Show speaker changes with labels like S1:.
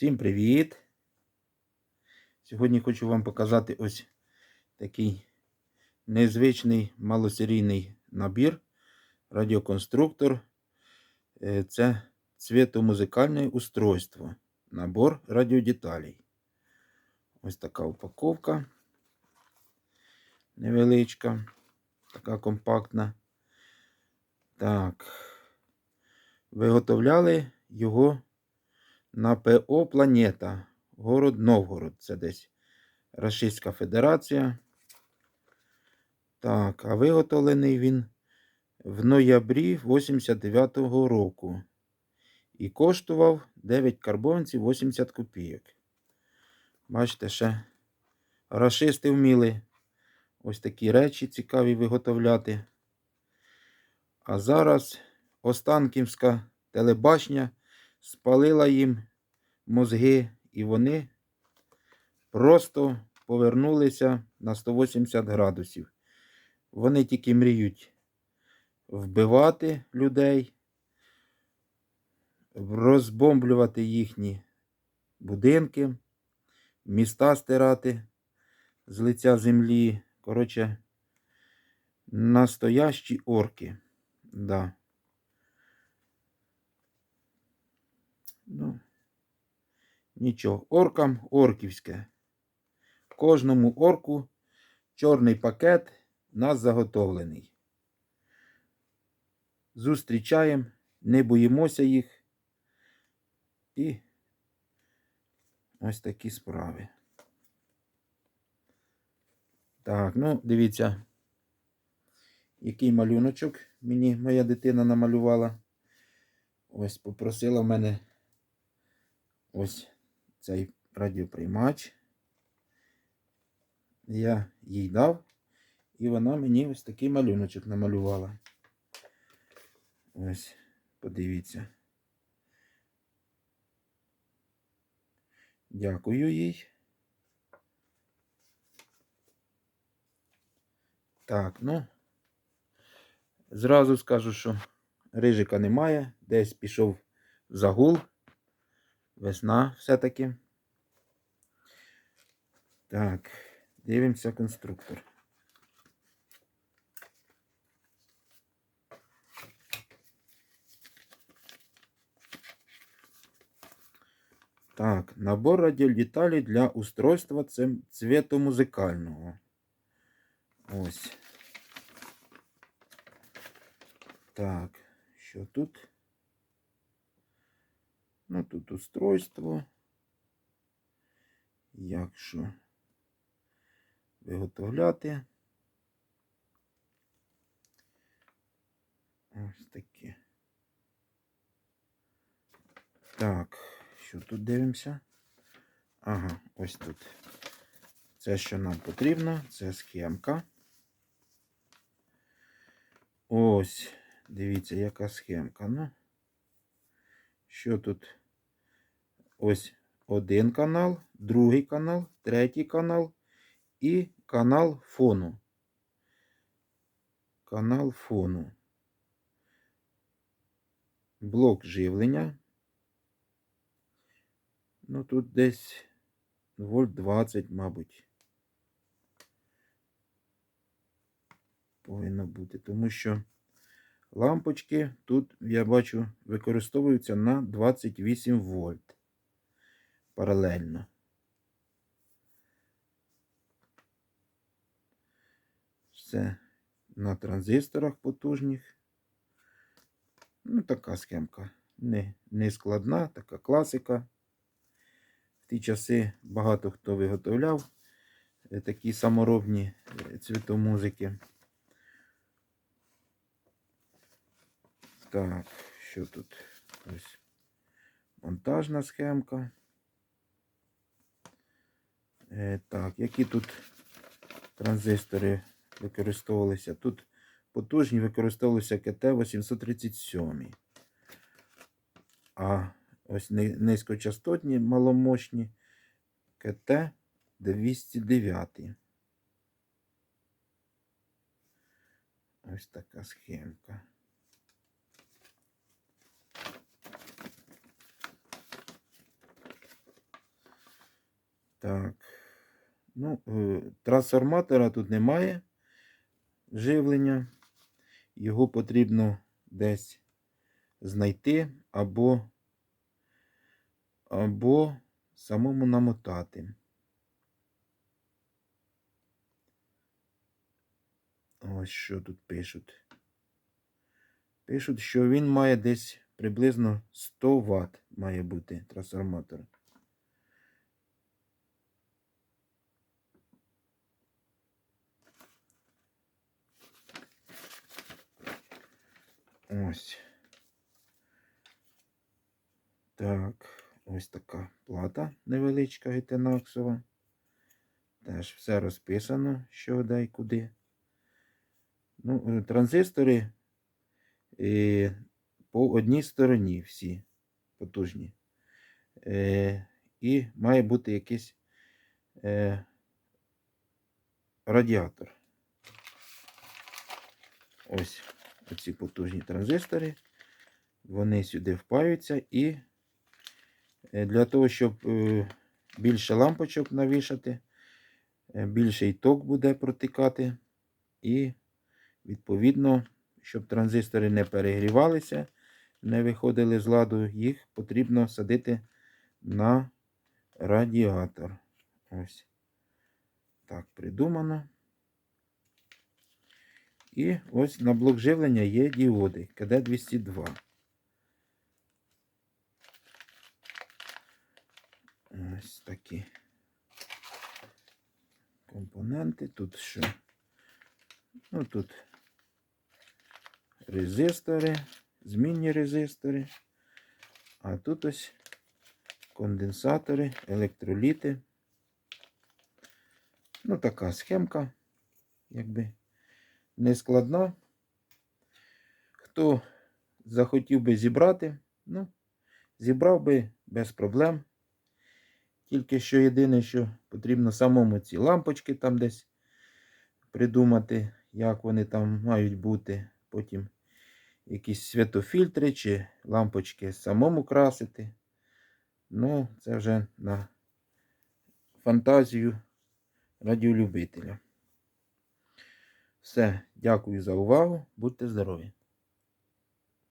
S1: Всім привіт! Сьогодні хочу вам показати ось такий незвичний малосерійний набір. Радіоконструктор. Е, Це цвітомузикальне устройство. Набор радіодеталей. Ось така упаковка. Невеличка, така компактна. Так. Виготовляли його на ПО Планета. Город Новгород. Це десь Російська Федерація. Так, а виготовлений він в ноябрі 89-го року. І коштував 9 карбонців 80 копійок. Бачите, ще рашисти вміли ось такі речі цікаві виготовляти. А зараз Останківська телебашня спалила їм мозги, і вони просто повернулися на 180 градусів. Вони тільки мріють вбивати людей, розбомблювати їхні будинки, міста стирати з лиця землі. Коротше, настоящі орки. Да. Ну, нічого, оркам орківське. Кожному орку чорний пакет нас заготовлений. Зустрічаємо, не боїмося їх. І ось такі справи. Так, ну, дивіться, який малюночок мені моя дитина намалювала. Ось попросила в мене ось цей радіоприймач. Я їй дав, і вона мені ось такий малюночок намалювала. Ось, подивіться. Дякую їй. Так, ну, зразу скажу, що рижика немає, десь пішов загул. Весна все-таки. Так, дивимося конструктор. Так, набор радіодеталей для устройства цим- цветомузикального. Ось. Так, що тут? Ну, тут устройство. Якщо виготовляти. Ось таке. Так, що тут дивимося? Ага, ось тут. Це, що нам потрібно, це схемка. Ось, дивіться, яка схемка. Ну, що тут? Ось один канал, другий канал, третій канал і канал фону. Канал фону. Блок живлення. Ну, тут десь вольт 20, мабуть. Повинно бути, тому що лампочки тут, я бачу, використовуються на 28 вольт паралельно. Все на транзисторах потужних. Ну, така схемка. Не, не складна, така класика. В ті часи багато хто виготовляв е, такі саморобні е, цвітомузики. Так, що тут? Ось монтажна схемка. Е, так, які тут транзистори використовувалися? Тут потужні використовувалися КТ-837. А ось низькочастотні, маломощні КТ-209. Ось така схемка. Так. Ну, е, трансформатора тут немає живлення. Його потрібно десь знайти або, або самому намотати. Ось що тут пишуть. Пишуть, що він має десь приблизно 100 Вт має бути трансформатор. Ось. Так, ось така плата невеличка гетенаксова. Теж все розписано, що де і куди. Ну, е, транзистори е, по одній стороні всі потужні. Е, і має бути якийсь е, радіатор. Ось оці потужні транзистори. Вони сюди впаються і е, для того, щоб е, більше лампочок навішати, е, більший ток буде протикати. І, відповідно, щоб транзистори не перегрівалися, не виходили з ладу, їх потрібно садити на радіатор. Ось. Так, придумано. І ось на блок живлення є діоди КД-202. Ось такі компоненти. Тут що? Ну, тут резистори, змінні резистори. А тут ось конденсатори, електроліти. Ну, така схемка, якби не складна. Хто захотів би зібрати, ну, зібрав би без проблем. Тільки що єдине, що потрібно самому ці лампочки там десь придумати, як вони там мають бути. Потім якісь святофільтри чи лампочки самому красити. Ну, це вже на фантазію радіолюбителя. Все, дякую за увагу. Будьте здорові!